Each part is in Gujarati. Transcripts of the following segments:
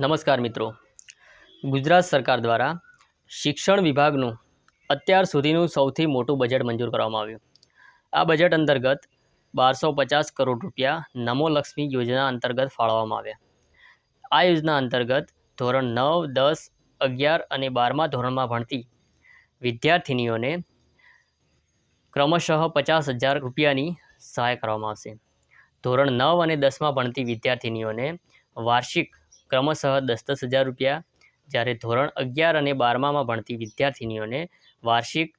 નમસ્કાર મિત્રો. ગુજરાત સરકાર દ્વારા શિક્ષણ વિભાગનું અત્યાર સુધીનું સૌથી મોટું બજેટ મંજૂર કરવામાં આવ્યું. આ બજેટ અંતર્ગત બારસો પચાસ કરોડ રૂપિયા નમો લક્ષ્મી યોજના અંતર્ગત ફાળવવામાં આવ્યા. આ યોજના અંતર્ગત ધોરણ નવ, દસ, અગિયાર અને બારમા ધોરણમાં ભણતી વિદ્યાર્થિનીઓને ક્રમશઃ પચાસ હજાર રૂપિયાની સહાય કરવામાં આવશે. ધોરણ નવ અને દસમાં ભણતી વિદ્યાર્થિનીઓને વાર્ષિક ક્રમશઃ દસ દસ હજાર રૂપિયા જ્યારે ધોરણ અગિયાર અને બારમામાં ભણતી વિદ્યાર્થિનીઓને વાર્ષિક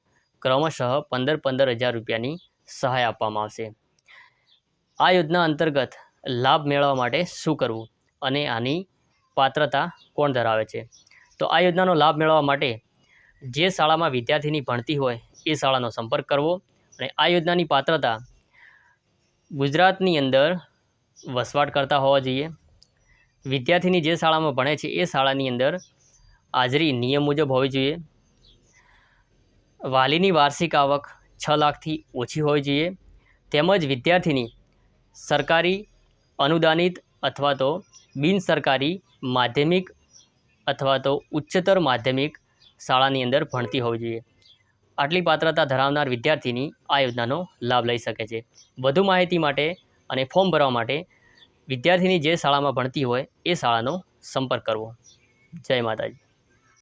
ક્રમશઃ પંદર પંદર હજાર રૂપિયાની સહાય આપવામાં આવશે. આ યોજના અંતર્ગત લાભ મેળવવા માટે શું કરવું અને આની પાત્રતા કોણ ધરાવે છે? તો આ યોજનાનો લાભ મેળવવા માટે જે શાળામાં વિદ્યાર્થીની ભણતી હોય એ શાળાનો સંપર્ક કરવો અને આ યોજનાની પાત્રતા ગુજરાતની અંદર વસવાટ કરતા હોવા જોઈએ. વિદ્યાર્થીની જે શાળામાં ભણે છે, એ શાળાની અંદર હાજરી નિયમ મુજબ હોવી જોઈએ. વાલીની વાર્ષિક આવક છ લાખથી ઓછી હોવી જોઈએ. તેમજ વિદ્યાર્થીની સરકારી અનુદાનિત અથવા તો બિન સરકારી માધ્યમિક અથવા તો ઉચ્ચતર માધ્યમિક શાળાની અંદર ભણતી હોવી જોઈએ. આટલી પાત્રતા ધરાવનાર વિદ્યાર્થીની આ યોજનાનો લાભ લઈ શકે છે. વધુ માહિતી માટે અને ફોર્મ ભરવા માટે વિદ્યાર્થીની જે શાળામાં ભણતી હોય એ શાળાનો સંપર્ક કરવો. જય માતાજી.